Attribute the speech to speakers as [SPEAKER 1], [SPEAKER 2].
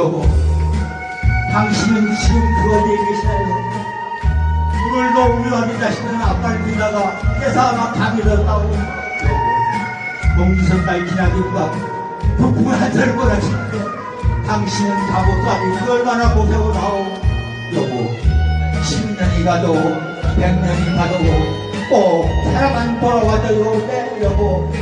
[SPEAKER 1] 보려고 당신은 지금 그 어디에 계시나요? 오늘도 우유합니다. 시는 앞발 뛰다가 깨사막 담이 들었다고 농지선달 기나긴과 북풍을 한절보라 치는데 당신은 바보도 아니고 얼마나 보세요 나오? 여보 10년이 가도 100년이 가도 꼭 사람 안 돌아와줘요 네, 여보